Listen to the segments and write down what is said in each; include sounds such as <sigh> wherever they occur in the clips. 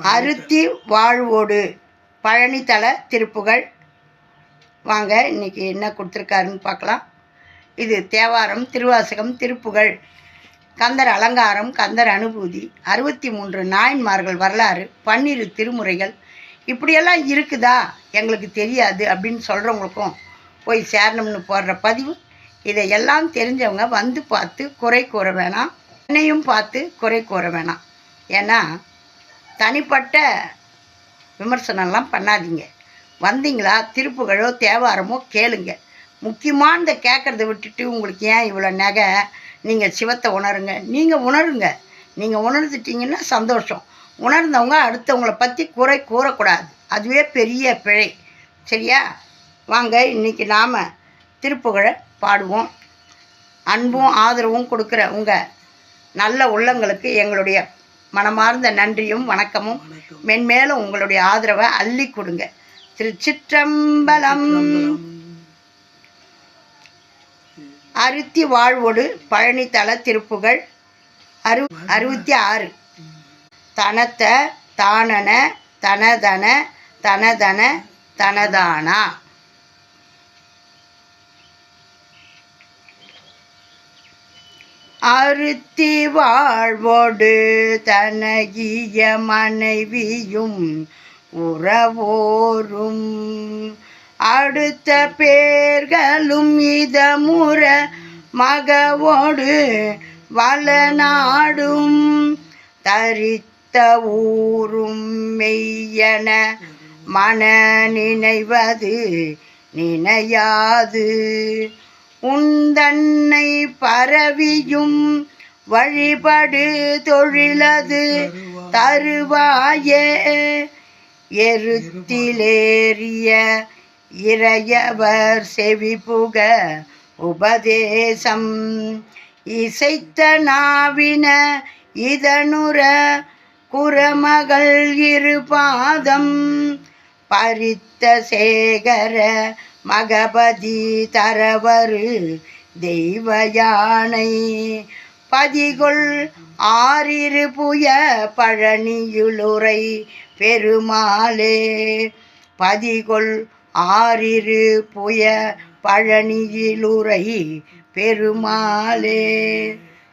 அருத்தி வாழ்வோடு. பழனித்தல திருப்புகழ் வாங்க இன்னைக்கு என்ன கொடுத்துருக்காருன்னு பார்க்கலாம். இது தேவாரம் திருவாசகம் திருப்புகழ் கந்தர் அலங்காரம் கந்தர் அனுபூதி. அறுபத்தி மூன்று நாயன்மார்கள் வரலாறு பன்னிரு திருமுறைகள். இப்படியெல்லாம் இருக்குதா? எங்களுக்கு தெரியாது அப்படின்னு சொல்கிறவங்களுக்கும் போய் சேரணும்னு போடுற பதிவு. இதையெல்லாம் தெரிஞ்சவங்க வந்து பார்த்து குறை கூற வேணாம். என்னையும் பார்த்து குறை கூற வேணாம். ஏன்னா தனிப்பட்ட விமர்சனம்லாம் பண்ணாதீங்க. வந்தீங்களா? திருப்புகழோ தேவாரமோ கேளுங்க. முக்கியமானதை கேட்குறத விட்டுட்டு உங்களுக்கு ஏன் இவ்வளோ நகை? நீங்கள் சிவத்தை உணருங்க. நீங்கள் உணருங்க. நீங்கள் உணர்ந்துட்டீங்கன்னா சந்தோஷம். உணர்ந்தவங்க அடுத்தவங்கள பற்றி குறை கூறக்கூடாது. அதுவே பெரிய பிழை. சரியா? வாங்க இன்றைக்கி நாம் திருப்புகழை பாடுவோம். அன்பும் ஆதரவும் கொடுக்குற உங்கள் நல்ல உள்ளங்களுக்கு எங்களுடைய மனமார்ந்த நன்றியும் வணக்கமும். மென்மேலும் உங்களுடைய ஆதரவை அள்ளி கொடுங்க. திருச்சிற்றம்பலம். அறுத்தி வாழ்வோடு பழனித்தல திருப்புகள் அறு அறுபத்தி ஆறு தனத்த தானன தனதன தனதன தனதானா. அறுத்தி வாழ்வோடு தனகிய மனைவியும் உறவோரும். அடுத்த பேர்களும் இதமுற மகவோடு வளநாடும். தரித்த ஊரும் மெய்யன மன நினைவது நினையாது. உந்தன்னை பரவியும் வழிபடு தொழிலது தருவாயே. எருத்திலேறிய இறையவர் செவிபுக உபதேசம். இசைத்த நாவின இதனுர குரமகள் இருபாதம். பரித்த சேகர மகபதி தரவரு தெய்வ யானை பதிகொள் ஆறிரு புய பழனியுளுரை பெருமாளே. பதிகொள் ஆறிரு புய பழனியிலுரை பெருமாளே.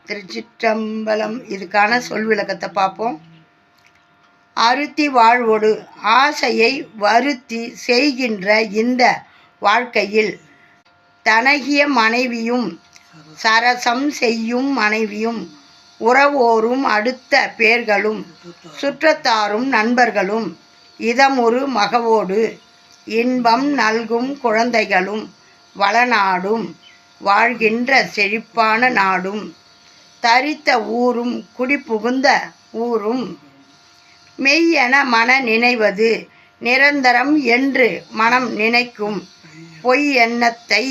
திருச்சிற்றம்பலம் இதுக்கான சொல் விளக்கத்தை பார்ப்போம். அருத்தி வாழ்வோடு ஆசையை வருத்தி செய்கின்ற இந்த வாழ்க்கையில் தனகிய மனைவியும் சரசம் செய்யும் மனைவியும் உறவோரும் அடுத்த பேர்களும் சுற்றத்தாரும் நண்பர்களும் இதமொரு மகவோடு இன்பம் நல்கும் குழந்தைகளும் வளநாடும் வாழ்கின்ற செழிப்பான நாடும் தரித்த ஊரும் குடிபுகுந்த ஊரும். மெய்யென மன நினைவது நிரந்தரம் என்று மனம் நினைக்கும். பொய் எண்ணத்தை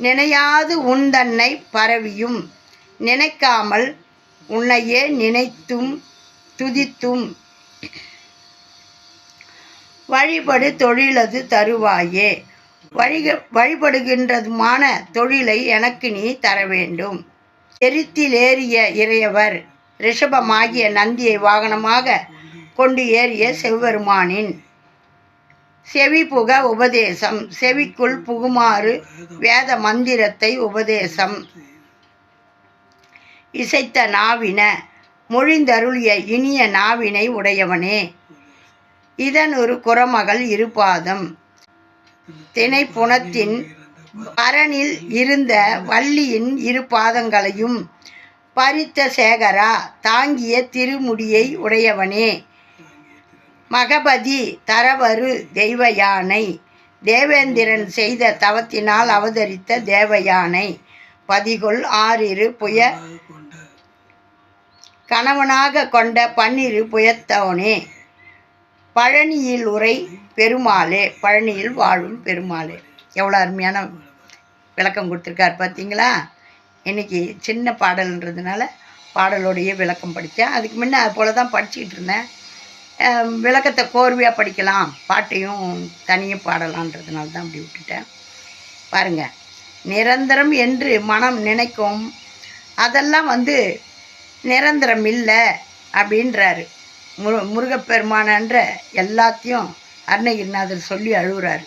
நினையாது உந்தன்னை பரவியும். நினைக்காமல் உன்னையே நினைத்தும் துதித்தும் வழிபடு தொழிலது தருவாயே. வழிக வழிபடுகின்றதுமான தொழிலை எனக்கு நீ தர வேண்டும் எரித்திலேறிய இறையவர் ரிஷபமாகிய நந்தியை வாகனமாக கொண்டு ஏறிய செவ்வெருமானின் செவி புக உபதேசம். செவிக்குள் புகுமாறு வேத மந்திரத்தை உபதேசம். இசைத்த நாவின மொழிந்தருளிய இனிய நாவினை உடையவனே. இதன் ஒரு குரமகள் இருபாதம் திணைப்புணத்தின் பரனில் இருந்த வள்ளியின் இரு பாதங்களையும் பரித்த சேகரா தாங்கிய திருமுடியை உடையவனே. மகபதி தரவரு தெய்வ யானை தேவேந்திரன் செய்த தவத்தினால் அவதரித்த தேவயானை. பதிகொள் ஆறிரு புய கணவனாக கொண்ட பன்னிரு புயத்தவனே. பழனியில் உரை பெருமாளே பழனியில் வாழும் பெருமாளே. எவ்வளோ அருமையான விளக்கம் கொடுத்துருக்கார் பார்த்தீங்களா இன்னைக்கு சின்ன பாடல்ன்றதுனால பாடலோடைய விளக்கம் படித்தேன். அதுக்கு முன்னே அது போல தான் படிச்சுக்கிட்டு இருந்தேன். விளக்கத்தை கோர்வையாக படிக்கலாம். பாட்டையும் தனியாக பாடலான்றதுனால தான் அப்படி விட்டுட்டேன். பாருங்க. நிரந்தரம் என்று மனம் நினைக்கும். அதெல்லாம் வந்து நிரந்தரம் இல்லை அப்படின்றாரு. முரு முருகப்பெருமானன்ற எல்லாத்தையும் அருணகிரிநாதர் சொல்லி அழுகுறாரு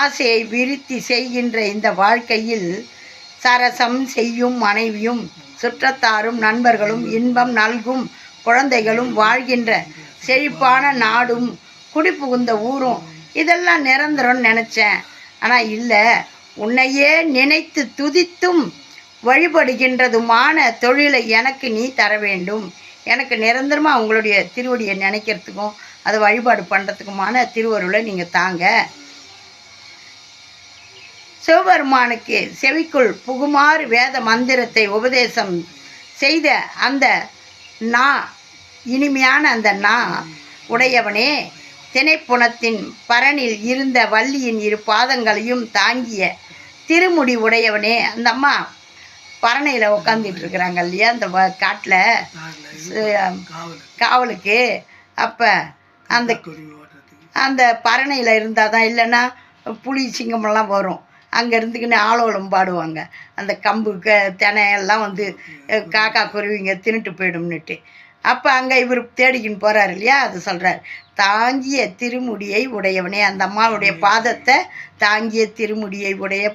ஆசையை விருத்தி செய்கின்ற இந்த வாழ்க்கையில் சரசம் செய்யும் மனைவியும் சுற்றத்தாரும் நண்பர்களும் இன்பம் நல்கும் குழந்தைகளும் வாழ்கின்ற செழிப்பான நாடும் குடிபுகுந்த ஊரும் இதெல்லாம் நிரந்தரம்னு நினச்சேன். ஆனால் இல்லை உன்னையே நினைத்து துதித்தும் வழிபடுகின்றதுமான தொழிலை எனக்கு நீ தர வேண்டும். எனக்கு நிரந்தரமாக உங்களுடைய திருவடியை நினைக்கிறதுக்கும் அதை வழிபாடு பண்ணுறதுக்குமான திருவருளை நீங்கள் தாங்க. சிவபெருமானுக்கு செவிக்குள் புகுமாறு வேத மந்திரத்தை உபதேசம் செய்த அந்த நா இனிமையான அந்த நா உடையவனே திணைப்புணத்தின் பரனில் இருந்த வள்ளியின் இரு பாதங்களையும் தாங்கிய திருமுடி உடையவனே அந்த அம்மா பரணையில் உட்காந்துட்டு இருக்கிறாங்க இல்லையா அந்த காட்டில்? காவலுக்கு. அப்போ அந்த அந்த பரணையில் இருந்தால் தான் இல்லைன்னா புலி சிங்கமெல்லாம் வரும். அங்கே இருந்துக்கின்னு ஆலோலம் பாடுவாங்க. அந்த கம்பு க தினை எல்லாம் வந்து காக்கா குருவிங்க தின்னுட்டு போயிடும்னுட்டு. அப்போ அங்கே இவர் தேடிக்கின்னு போகிறார் இல்லையா? அது சொல்கிறார் தாங்கிய திருமுடியை உடையவனே. அந்த அம்மாவுடைய பாதத்தை தாங்கிய திருமுடியை உடைய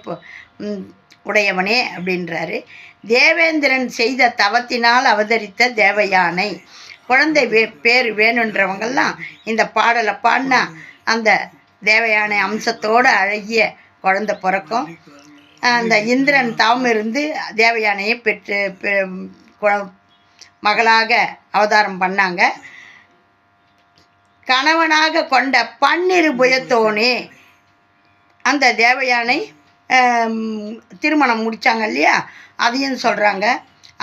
உடையவனே அப்படின்றாரு. தேவேந்திரன் செய்த தவத்தினால் அவதரித்த தேவயானை. குழந்தை வே பேர் வேணுன்றவங்கெல்லாம் இந்த பாடலை பாடினா அந்த தேவயானை அம்சத்தோட அழகிய குழந்தை பிறக்கும். அந்த இந்திரன் தவம் இருந்து தேவயானையை பெற்று மகளாக அவதாரம் பண்ணாங்க. கணவனாக கொண்ட பன்னிரு புயத்தோனே அந்த தேவயானை திருமணம் முடித்தாங்க இல்லையா? அதையும் சொல்கிறாங்க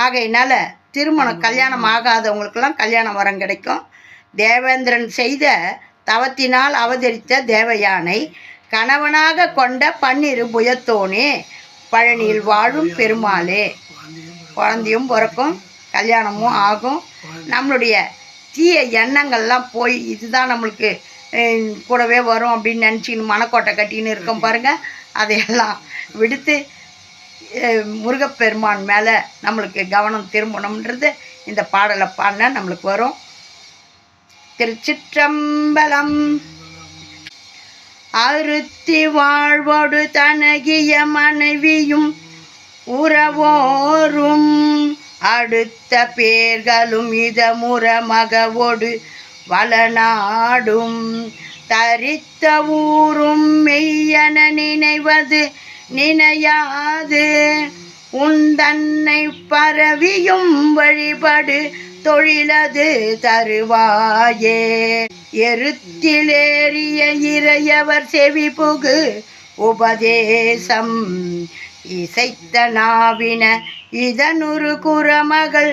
ஆகையினால் திருமணம் கல்யாணம் ஆகாதவங்களுக்கெல்லாம் கல்யாணம் வரம் கிடைக்கும். தேவேந்திரன் செய்த தவத்தினால் அவதரித்த தேவயானை கணவனாக கொண்ட பன்னிரு புயத்தோனே பழனியில் வாழும் பெருமாளே. குழந்தையும் பிறக்கும். கல்யாணமும் ஆகும். நம்மளுடைய தீய எண்ணங்கள்லாம் போய் இதுதான் நம்மளுக்கு கூடவே வரும் அப்படின்னு நினச்சிக்கின்னு மனக்கோட்டை கட்டின்னு இருக்கோம் பாருங்கள் அதையெல்லாம் விடுத்து முருகப்பெருமான் மேலே நம்மளுக்கு கவனம் திரும்பணுன்றது இந்த பாடலை பாடினா நம்மளுக்கு வரும். திருச்சிற்றம்பலம். அறுத்தி வாழ்வோடு தனகிய மனைவியும் உறவோரும் அடுத்த பேர்களும் இதமுற மகவோடு வளநாடும். தரித்த ஊரும் மெய்யன நினைவது நினையாது. உன் தன்னை பரவியும் வழிபடு தொழிலது தருவாயே. எருத்திலேறிய இறையவர் செவி புகு உபதேசம் இசைத்த நாவின இதனுரு குரமகள்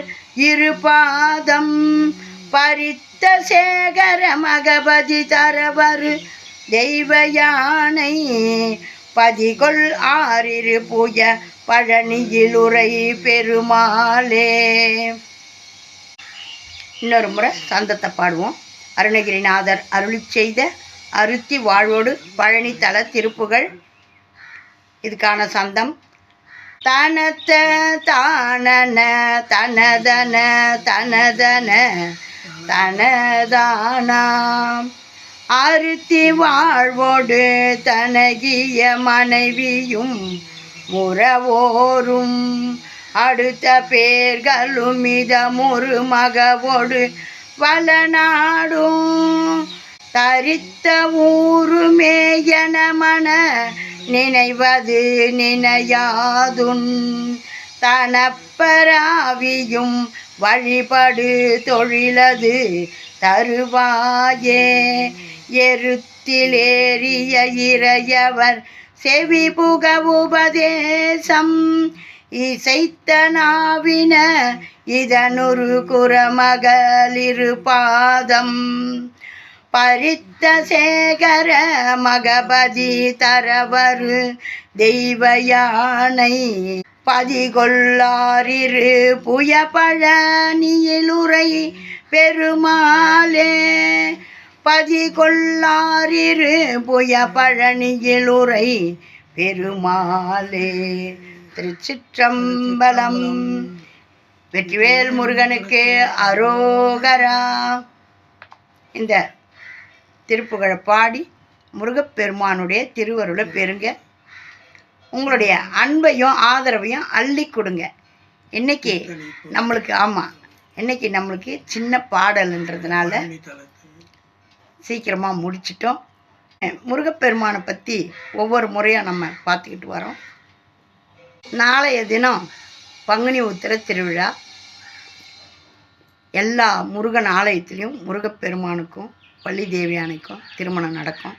இரு பாதம் சேகர மகபதி தரவரு தெய்வ யானை பதிகொள் ஆறிரு புய பழனியிலுரை பெருமாளே. இன்னொரு முறை சந்தத்தை பாடுவோம். அருணகிரிநாதர் அருளிச் செய்த அருத்தி வாழ்வோடு பழனி தல திருப்புகள். இதுக்கான சந்தம் தனத்த தானன தனதன தனதன தனதானாம் அறுத்தி வாழ்வோடு தனகிய மனைவியும் முறவோரும் அடுத்த பேர்களும் இதமுறு மகவோடு வளநாடும். தரித்த ஊருமே என மன நினைவது நினையாதுன். தனப்பராவியும் வழிபடு தொழிலது தருவாயே. எருத்திலேறிய இறையவர் செவி புக உபதேசம். இசைத்த நாவின இதனுரு குரமகளிரு பாதம். பரித்த சேகர மகபதி தரவரு தெய்வ யானை பதிகொள்ளாரிரு புயபழனியிலுரை பெருமாளே. பதிகொள்ளாரிரு புயபழனியிலுரை பெருமாளே. திருச்சிற்றம்பலம் வெற்றிவேல் முருகனுக்கு அரோகரா. இந்த திருப்புகழை பாடி முருகப்பெருமானுடைய திருவருளை பெறுங்க. உங்களுடைய அன்பையும் ஆதரவையும் அள்ளி கொடுங்க. இன்னைக்கு நம்மளுக்கு ஆமாம் இன்னைக்கு நம்மளுக்கு சின்ன பாடல்ன்றதுனால சீக்கிரமாக முடிச்சிட்டோம். முருகப்பெருமானை பற்றி ஒவ்வொரு முறையும் நம்ம பார்த்துக்கிட்டு வரோம். நாளைய தினம் பங்குனி உத்திர திருவிழா. எல்லா முருகன் ஆலயத்துலேயும் முருகப்பெருமானுக்கும் பள்ளி தேவியானைக்கும் திருமணம் நடக்கும்.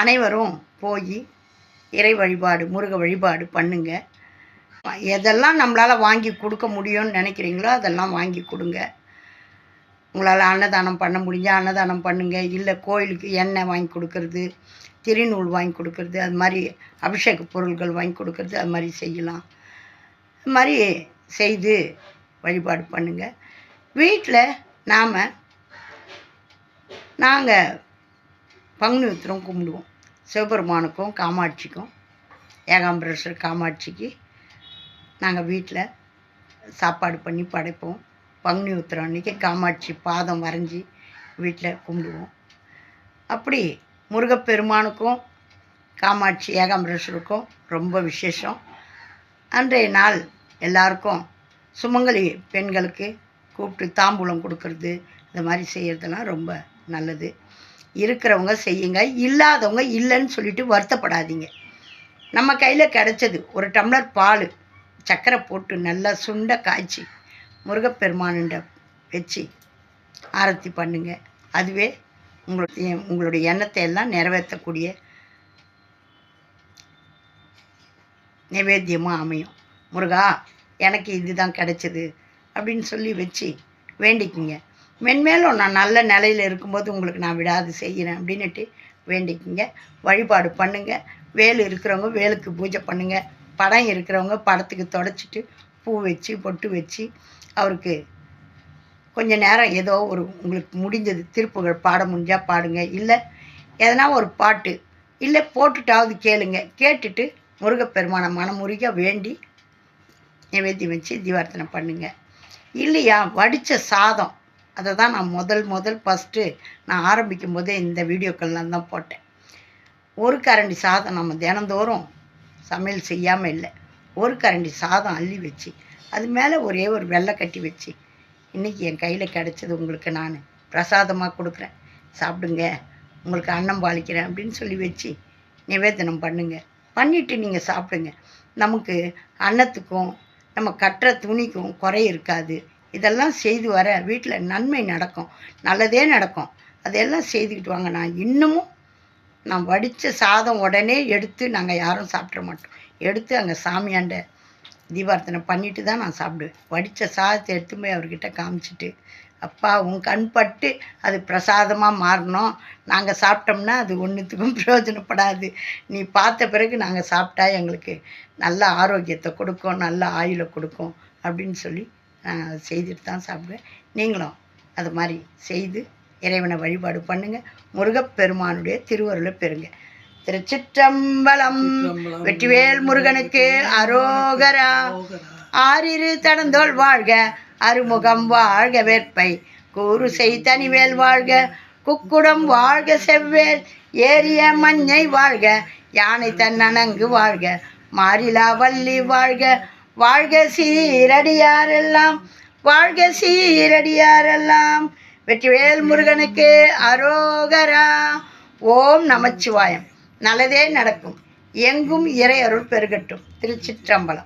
அனைவரும் போய் இறை வழிபாடு முருக வழிபாடு பண்ணுங்க. எதெல்லாம் நம்மளால் வாங்கி கொடுக்க முடியும்னு நினைக்கிறீங்களோ அதெல்லாம் வாங்கி கொடுங்க. உங்களால் அன்னதானம் பண்ண முடிஞ்சால் அன்னதானம் பண்ணுங்கள் இல்லை கோயிலுக்கு எண்ணெய் வாங்கி கொடுக்கறது திருநூல் வாங்கி கொடுக்கறது அது மாதிரி அபிஷேக பொருட்கள் வாங்கி கொடுக்கறது அது மாதிரி செய்யலாம். இது மாதிரி செய்து வழிபாடு பண்ணுங்க. வீட்டில் நாம் நாங்கள் பங்குனி உத்திரம் கும்பிடுவோம். சிவபெருமானுக்கும் காமாட்சிக்கும் ஏகாம்பரேஸ்வர் காமாட்சிக்கு நாங்கள் வீட்டில் சாப்பாடு பண்ணி படைப்போம். பங்குனி உத்திரம் அன்றைக்கி காமாட்சி பாதம் வரைஞ்சி வீட்டில் கும்பிடுவோம். அப்படி முருகப்பெருமானுக்கும் காமாட்சி ஏகாம்பரேஸ்வருக்கும் ரொம்ப விசேஷம். அன்றைய நாள் எல்லாருக்கும் சுமங்கலி பெண்களுக்கு கூப்பிட்டு தாம்பூலம் கொடுக்கறது இந்த மாதிரி செய்கிறதெல்லாம் ரொம்ப நல்லது. இருக்கிறவங்க செய்யுங்க இல்லாதவங்க இல்லைன்னு சொல்லிட்டு வருத்தப்படாதீங்க. நம்ம கையில் கிடச்சது ஒரு டம்ளர் பால் சர்க்கரை போட்டு நல்லா சுண்ட காய்ச்சி முருகப்பெருமானுண்ட வச்சு ஆரத்தி பண்ணுங்க. அதுவே உங்களுடைய உங்களுடைய எண்ணத்தை எல்லாம் நிறைவேற்றக்கூடிய நிவேத்தியமாக அமையும். முருகா எனக்கு இதுதான் கிடைச்சது அப்படின்னு சொல்லி வச்சு வேண்டிக்குங்க. மென்மேலும் நான் நல்ல நிலையில் இருக்கும்போது உங்களுக்கு நான் விடாது செய்கிறேன் அப்படின்னுட்டு வேண்டிக்கிங்க. வழிபாடு பண்ணுங்கள் வேல் இருக்கிறவங்க வேலுக்கு பூஜை பண்ணுங்கள் படம் இருக்கிறவங்க படத்துக்கு தொடச்சிட்டு பூ வச்சு பொட்டு வச்சு அவருக்கு கொஞ்ச நேரம் ஏதோ ஒரு உங்களுக்கு முடிஞ்சது திருப்புகள் பாட முடிஞ்சால் பாடுங்க. இல்லை எதனா ஒரு பாட்டு இல்லை போட்டுட்டாவது கேளுங்க. கேட்டுட்டு முருகப்பெருமான மனமுருக வேண்டி நிவேத்தியம் வச்சு தீவார்த்தனை பண்ணுங்கள் இல்லையா? வடித்த சாதம். அதை தான் நான் முதல் முதல் ஃபஸ்ட்டு நான் ஆரம்பிக்கும் போதே இந்த வீடியோக்கள்லாம் தான் போட்டேன். ஒரு கரண்டி சாதம் நம்ம தினந்தோறும் சமையல் செய்யாமல் இல்லை. ஒரு கரண்டி சாதம் அள்ளி வச்சு அது மேலே ஒரே ஒரு வெள்ளை கட்டி வச்சு இன்றைக்கி என் கையில் கிடச்சது உங்களுக்கு நான் பிரசாதமாக கொடுக்குறேன். சாப்பிடுங்க உங்களுக்கு அன்னம் பாலிக்கிறேன் அப்படின்னு சொல்லி வச்சு நிவேதனம் பண்ணுங்க. பண்ணிவிட்டு நீங்கள் சாப்பிடுங்க. நமக்கு அன்னத்துக்கும் நம்ம கட்டுற துணிக்கும் குறை இருக்காது. இதெல்லாம் செய்து வர வீட்டில் நன்மை நடக்கும். நல்லதே நடக்கும். அதையெல்லாம் செய்துக்கிட்டு வாங்க. நான் இன்னமும் நான் வடித்த சாதம் உடனே எடுத்து நாங்கள் யாரும் சாப்பிட மாட்டோம். எடுத்து அங்கே சாமியாண்ட தீபார்த்தனை பண்ணிட்டு தான் நான் சாப்பிடுவேன். வடித்த சாதத்தை எடுத்து போய் அவர்கிட்ட காமிச்சிட்டு அப்பா உன் கண் பட்டு அது பிரசாதமாக மாறணும். நாங்கள் சாப்பிட்டோம்னா அது ஒன்றுத்துக்கும் <laughs> பிரயோஜனப்படாது. நீ பார்த்த பிறகு நாங்கள் சாப்பிட்டா எங்களுக்கு நல்ல ஆரோக்கியத்தை கொடுக்கும் நல்ல ஆயுளை கொடுக்கும் அப்படின்னு சொல்லி நான் அதை செய்துட்டு தான் சாப்பிடுவேன். நீங்களும் அது மாதிரி செய்து இறைவனை வழிபாடு பண்ணுங்க. முருகப்பெருமானுடைய திருவருளை பெறுங்க. திருச்சிற்றம்பலம் வெற்றிவேல் முருகனுக்கு அரோகரா. ஆறிரு தடந்தோள் வாழ்க அருமுகம் வாழ்க வேற்பை. கூறு செய் தனிவேல் வாழ்க குக்குடம் வாழ்க செவ்வேல். ஏரிய மஞ்சை வாழ்க யானை தன்னணங்கு வாழ்க மாரிலா வள்ளி வாழ்க வாழ்க சீரடியாரெல்லாம் வாழ்க சீரடியாரெல்லாம். வெற்றிவேல் முருகனுக்கு அரோகரா. ஓம் நமச்சிவாயம். நல்லதே நடக்கும். எங்கும் இறை அருள் பெருகட்டும். திருச்சிற்றம்பலம்.